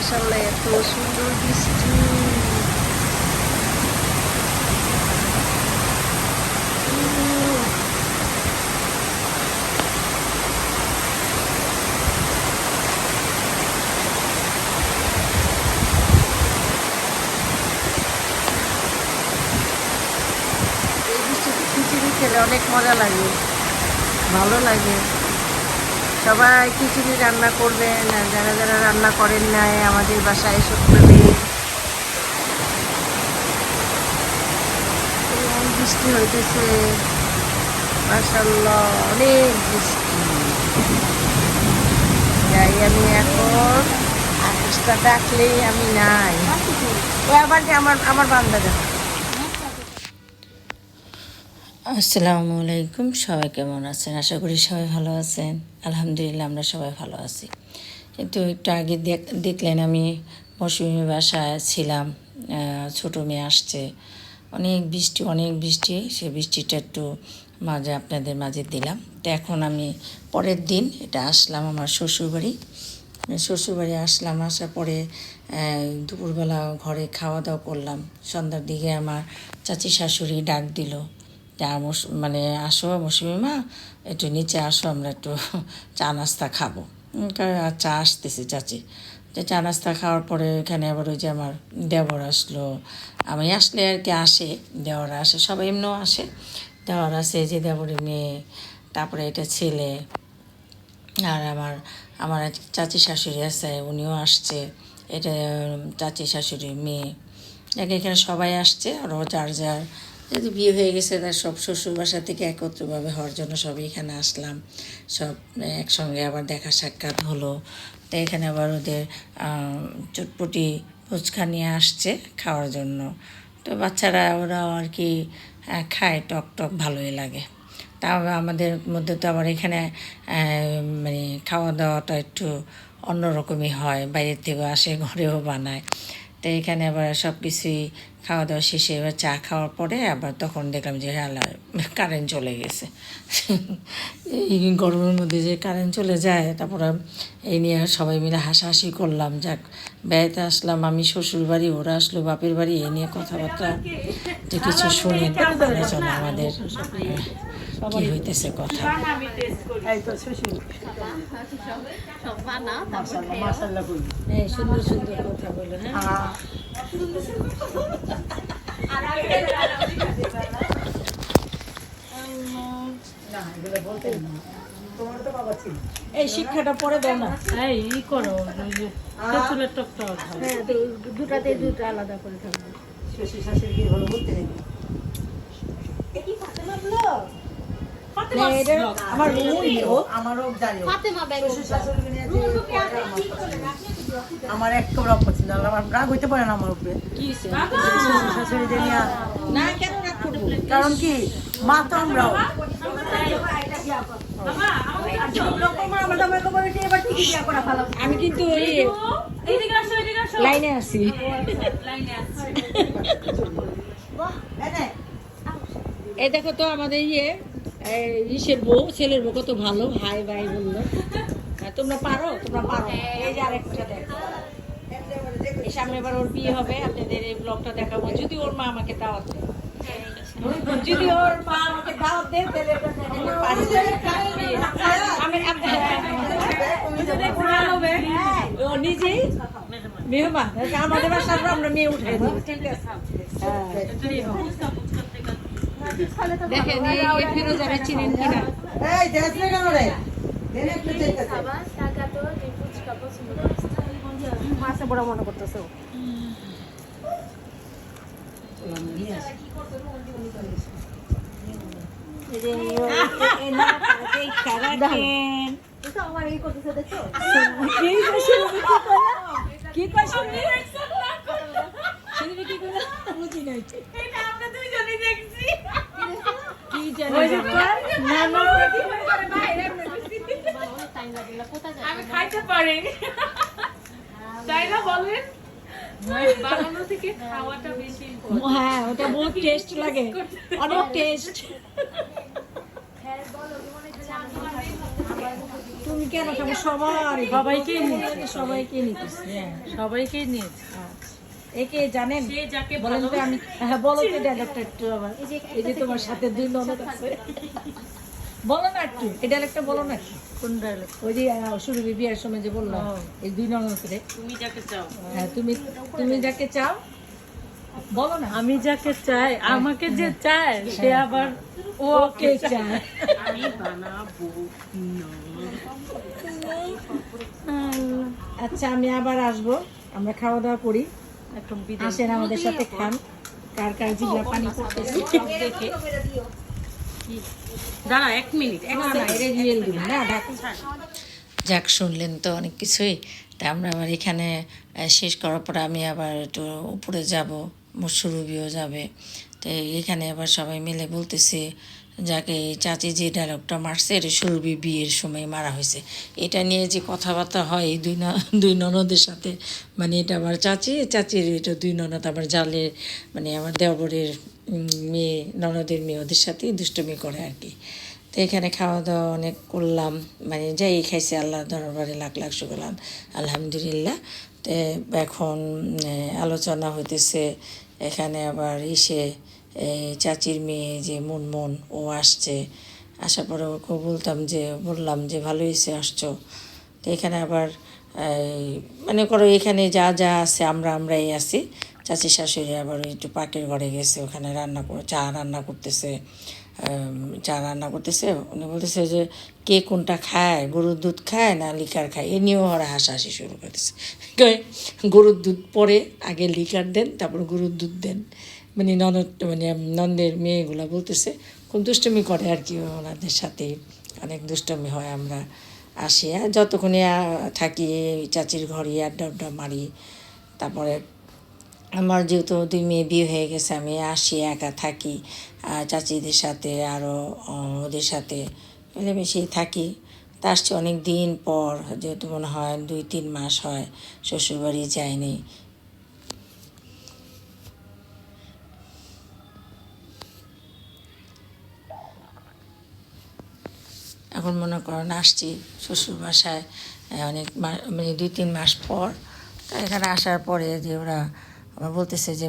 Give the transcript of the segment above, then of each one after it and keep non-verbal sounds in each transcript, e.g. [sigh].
মাসাল্লাহ এত সুন্দর বৃষ্টি। খেলে অনেক মজা লাগে ভালো লাগে। সবাই খিচুড়ি রান্না করবেন আর যারা যারা রান্না করেন নাই আমাদের বাসায় এসে করবে বৃষ্টি হইতেছে। মাসাল্লাহ অনেক বৃষ্টি। যাই, আমি এখন আকাশটা ডাকলেই আমি নাই। ও আবার আমার আমার বান্দা দেখো। আসসালামু আলাইকুম, সবাই কেমন আছেন? আশা করি সবাই ভালো আছেন। আলহামদুলিল্লাহ, আমরা সবাই ভালো আছি। কিন্তু একটু আগে দেখ- দেখলেন আমি মৌসুমি বাসায় ছিলাম ছোটো মেয়ে আসছে। অনেক বৃষ্টি অনেক বৃষ্টি, সে বৃষ্টিটা একটু মাঝে আপনাদের মাঝে দিলাম। তো এখন আমি পরের দিন এটা আসলাম আমার শ্বশুরবাড়ি। শ্বশুরবাড়ি আসলাম, আসার পরে দুপুরবেলা ঘরে খাওয়া দাওয়া করলাম। সন্ধ্যার দিকে আমার চাচি শাশুড়ি ডাক দিল মৌস- মানে আসো মৌসুমি মা, একটু নিচে আসো, আমরা একটু [laughs] চা নাস্তা খাব। চা আসতেছে, চাচি। যে চা নাস্তা খাওয়ার পরে এখানে আবার ওই যে আমার দেবর আসলো। আমি আসলে আর কি আসে, দেওয়ার আসে, সবাই এমনিও আসে। দেওয়ার আসে যে দেবরের মেয়ে, তারপরে এটা ছেলে, আর আমার আমার চাচি শাশুড়ি আছে, উনিও আসছে। এটা চাচি শাশুড়ির মেয়ে। এখানে সবাই আসছে, আর ও যার যার যেহেতু বিয়ে হয়ে গেছে তার সব শ্বশুর বাসা থেকে একত্রভাবে হওয়ার জন্য সবাই এখানে আসলাম। সব একসঙ্গে আবার দেখা সাক্ষাৎ হলো। তো এখানে আবার ওদের চটপটি ফুচকা নিয়ে আসছে খাওয়ার জন্য। তো বাচ্চারা ওরা আর কি খায়, টক টক ভালোই লাগে। তা আমাদের মধ্যে তো আবার এখানে মানে খাওয়া দাওয়াটা একটু অন্যরকমই হয়। বাইরের থেকেও আসে, ঘরেও বানায়। তো এখানে আবার সব কিছুই খাওয়া দাওয়া শেষে এবার চা খাওয়ার পরে আবার তখন দেখলাম যে হ্যাঁ কারেন্ট চলে গেছে। এই গরমের মধ্যে যে কারেন্ট চলে যায় তারপরে এই নিয়ে সবাই মিলে হাসাহাসি করলাম। যাক বেড়াতে আসলাম আমি শ্বশুর বাড়ি ওরা আসলো বাপের বাড়ি এই নিয়ে কথাবার্তা। যে কিছু শুনে যেন আমাদের আহ, কি হইতেছে কথা? এই সুন্দর সুন্দর কথা বলে হ্যাঁ। এই শিক্ষাটা পরে দাও না। এই ই করো ওই যে টকটা। হ্যাঁ দুটাতে দুটা আলাদা করে থাকবে। ফাতেমা vlog। আমার রুমই ও আমার। এক কবর অপছন্দ আমার রাগ হইতে পারে না আমার উপরে। শাশুড়ি কারণ কি? মা তো আমরাও। আমি কিন্তু। লাইনে আছি। [laughs] এই দেখো তো আমাদের ইয়ে ইসের বউ ছেলের বউ কত ভালো। ভাই ভাই হ্যাঁ, তোমরা পারো তোমরা পারো। এই যে আরেকটা দেখো। এই সামনে এবার ওর বিয়ে হবে আপনাদের এই ব্লগটা দেখাবো। যদি ওর মা আমাকে দাওয়াত দেয়। যদি ওর মা আমাকে দাওয়াত দেয় তাহলে হ্যাঁ, ও নিজেই মেহমান। আমাদের আমরা মেয়ে দিই। ঠিক আছে হ্যাঁ। দেখেন এই ফিরোজারে চিনেন কিনা এই দেশ রে কেন রে দেন একটু দেখতেছে মাছে বড় মনে করতেছে কি কয় কি করে বুঝি নাই এটা আমরা দুইজনেই দেখছি। কি জানি ওই যে জানি। না না আমি খাইতে পারি তাই না বলেন? বানানো থেকে খাওয়াটা বেশি হ্যাঁ ওটা বহুত টেস্ট লাগে। অনেক টেস্ট তুমি কেন সবাইকে নিতেছি হ্যাঁ সবাইকেই নিয়েছে একে জানেন? যাকে বলেন তো আমি হ্যাঁ বলো তো ডায়লগটা একটু আবার। এই যে তোমার সাথে দুই ননদ আছে। বলো না একটু এই ডায়লগটা বলো না একটু। কোন ডায়লগ ওই যে আহ, বিয়ের সময় যে বললাম এই দুই ননদ রে। তুমি যাকে চাও। হ্যাঁ তুমি তুমি যাকে চাও বলো না। আমি যাকে চাই আমাকে যে চায় সে আবার ওকে চায়। আমি বানাবো আচ্ছা আমি আবার আসব। আমরা খাওয়া দাওয়া করি। আসেন আমাদের সাথে খান। কার কার জিগলা পানি পড়তেছে। দেখে দাঁড়া এক মিনিট এক না না এটা রিয়েল দিন না যাক শুনলেন তো অনেক কিছুই। তা আমরা আবার এখানে শেষ করার পরে আমি আবার একটু উপরে যাব মুসুরুবিও যাবে। তো এখানে আবার সবাই মিলে বলতেছে যাকে চাচি যে ডায়লগটা মারছে, এটা সুরভি বিয়ের সময় মারা হয়েছে। এটা নিয়ে যে কথাবার্তা হয় দুই ন- দুই ননদের সাথে মানে এটা আমার চাচি, চাচির এটা দুই ননদ আবার জালের মানে আমার দেওবরের মেয়ে, ননদের মেয়ে ওদের সাথেই দুষ্টমি করে আর কি। তো এখানে খাওয়া দাওয়া অনেক করলাম মানে যাই খাইছি আল্লাহ দরবারে লাখ লাখ শুকলাম আলহামদুলিল্লাহ। তো এখন আলোচনা হইতেছে, এখানে আবার ইসে এই চাচির মেয়ে যে মুনমুন, ও আসছে। আসার পরে ওকে বলতাম যে, বললাম যে ভালো হয়েছে আসছো। তো এখানে আবার মানে করো এখানে যা যা আছে, আমরা, আমরাই আছি। চাচি শাশুড়ি আবার একটু পাকের ঘরে গেছে, ওখানে রান্না চা রান্না করতেছে। চা রান্না করতেছে। উনি বলতেছে যে, কে কোনটা খায়? গরুর দুধ খায় না লিকার খায়? এ নিয়েও ওরা হাসাহাসি শুরু করেছে গরুর দুধ পরে, আগে লিকার দেন, তারপর গরুর দুধ দেন। মানে ননদ মানে নন্দের মেয়েগুলো বলতেছে, খুব দুষ্টমি করে আর কি ওনাদের সাথে। অনেক দুষ্টমি হয় আমরা আসি আর যতক্ষণে থাকি চাচির ঘরে, আড্ডা আড্ডা মারি। তারপরে আমার যেহেতু দুই মেয়ে বিয়ে হয়ে গেছে, আমি আসি, একা থাকি। আর চাচিদের সাথে আরও ওদের সাথে মিলেমিশেই থাকি। তা আসছি অনেক দিন পর, যেহেতু মনে হয় দুই, তিন মাস হয়, শ্বশুরবাড়ি যায়নি। এখন মনে করেন আসছি শ্বশুর বাসায় অনেক মানে দুই তিন মাস পর। এখানে আসার পরে যে ওরা আবার বলতেছে যে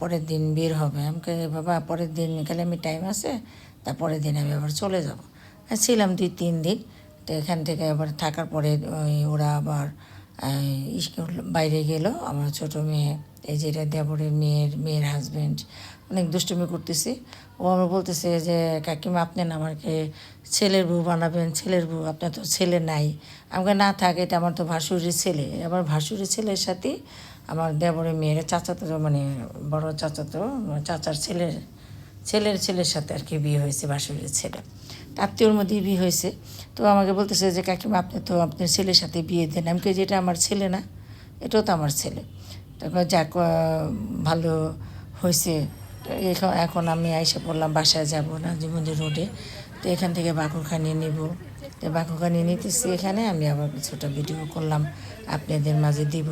পরের দিন বের হবে। আমাকে বাবা, পরের দিন গেলে আমি টাইম আছে, তা পরের দিন আমি আবার চলে যাব। ছিলাম দুই তিন দিন, তো এখান থেকে আবার থাকার পরে ওরা আবার স্কুল বাইরে গেল। আমার ছোট মেয়ে, এই যেটা দেবরের মেয়ের মেয়ের হাজব্যান্ড অনেক দুষ্টুমি করতেছি। ও আমার বলতেছে যে, কাকিমা, আপনি না আমাকে ছেলের বউ বানাবেন, ছেলের বউ, আপনার তো ছেলে নাই। আমাকে না থাকে, এটা আমার তো ভাসুরের ছেলে। আমার ভাসুরের ছেলের সাথে আমার দেবরের মেয়ের চাচাতো মানে বড় চাচাতো, চাচার ছেলের ছেলের ছেলের সাথে আর কি বিয়ে হয়েছে ভাসুরের ছেলে। আত্মীয়র মধ্যেই বিয়ে হয়েছে। তো আমাকে বলতেছে যে কাকিমা আপনি তো আপনার ছেলের সাথে বিয়ে দেন। আমি কে যেটা আমার ছেলে না এটাও তো আমার ছেলে। তারপর আহ, ভালো হয়েছে। এখন আমি আইসা পড়লাম বাসায় যাব না জীবনদের রোডে তো এখান থেকে বাকুরখানি নিব। তো বাকুরখানি নিতেছি এখানে আমি আবার কিছুটা ভিডিও করলাম আপনাদের মাঝে দিব।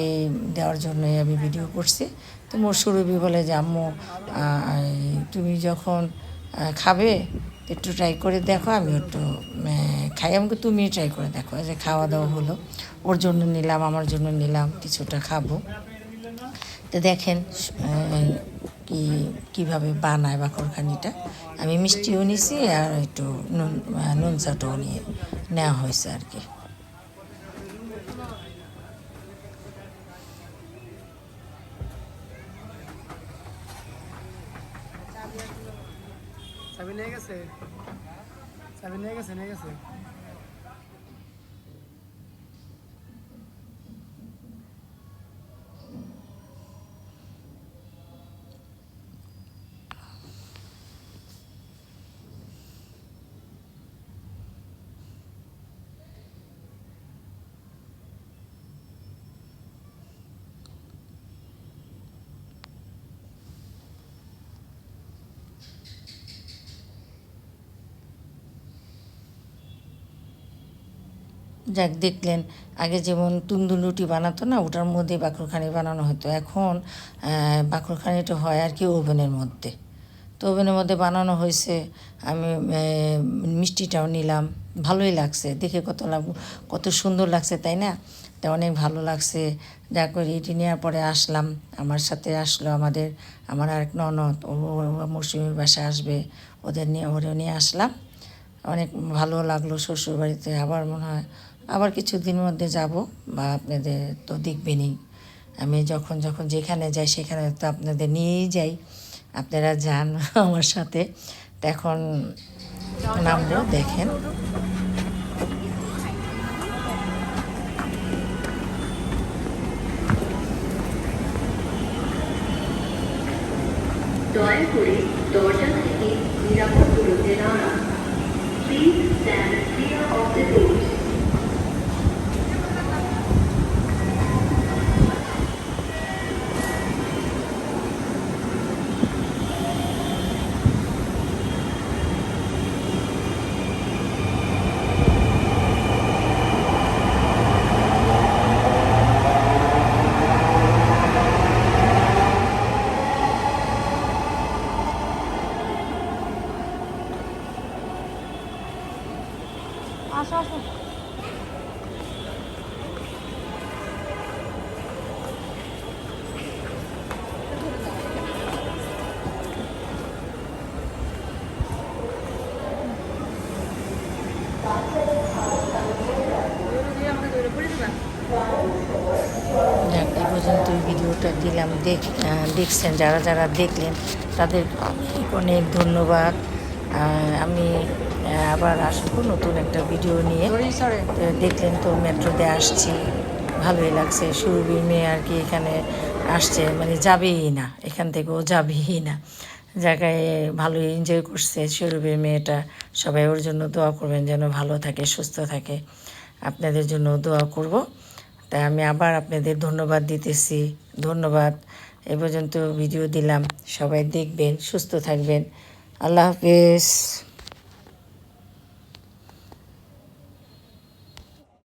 এই দেওয়ার জন্যই আমি ভিডিও করছি। তো মোর সুরভি বলে যে আম্মু তুমি যখন খাবে একটু ট্রাই করে দেখো, আমি একটু খাই। আমাকে তুমি ট্রাই করে দেখো যে খাওয়া দাওয়া হলো। ওর জন্য নিলাম, আমার জন্য নিলাম, কিছুটা খাব। তো দেখেন কি, কীভাবে বানায় বা বাকরখানিটা। আমি মিষ্টিও নিছি আর একটু নুন নুন চাটাও নিয়ে নেওয়া হয়েছে আর কি চাবি নিয়ে গেছে। চাবি নিয়ে গেছে নিয়ে গেছে? যাক, দেখলেন। আগে যেমন তুন্দুর রুটি বানাতো না, ওটার মধ্যে বাকরখানি বানানো হতো। এখন বাকরখানিটা হয় আর কি ওভেনের মধ্যে। তো ওভেনের মধ্যে বানানো হয়েছে। আমি মিষ্টিটাও নিলাম। ভালোই লাগছে, দেখে কত কত সুন্দর লাগছে, তাই না? তা অনেক ভালো লাগছে। যা করে, এটি নেওয়ার পরে আসলাম। আমার সাথে আসলো আমাদের, আমার আরেক ননদ। ও মৌসুমীর বাসায় আসবে। ওদের নিয়ে, ওরে নিয়ে আসলাম। অনেক ভালো লাগল শ্বশুর বাড়িতে আবার মনে হয় আবার কিছুদিনের মধ্যে যাব বা আপনাদের তো দেখবেনই। আমি যখন যখন যেখানে যাই, সেখানে তো আপনাদের নিয়েই যাই। আপনারা যান [laughs] আমার সাথে। এখন নামবো, দেখেন। দরজা থেকে নিরাপদ দূরত্বে please stand clear of the door পর্যন্ত ভিডিওটা দিলাম। দেখ দেখছেন যারা যারা দেখলেন তাদের অনেক ধন্যবাদ। আমি আবার আসব নতুন একটা ভিডিও নিয়ে। দেখলেন তো মেট্রোতে আসছি ভালোই লাগছে। সুরভির মেয়ে আর কি এখানে আসছে মানে যাবেই না এখান থেকে ও যাবেই না। জায়গায় ভালোই এনজয় করছে সুরভির মেয়েটা। সবাই ওর জন্য দোয়া করবেন যেন ভালো থাকে সুস্থ থাকে। আপনাদের জন্য দোয়া করব। তাই আমি আবার আপনাদের ধন্যবাদ দিতেছি। ধন্যবাদ। এ পর্যন্ত ভিডিও দিলাম। সবাই দেখবেন সুস্থ থাকবেন। আল্লাহ হাফেজ।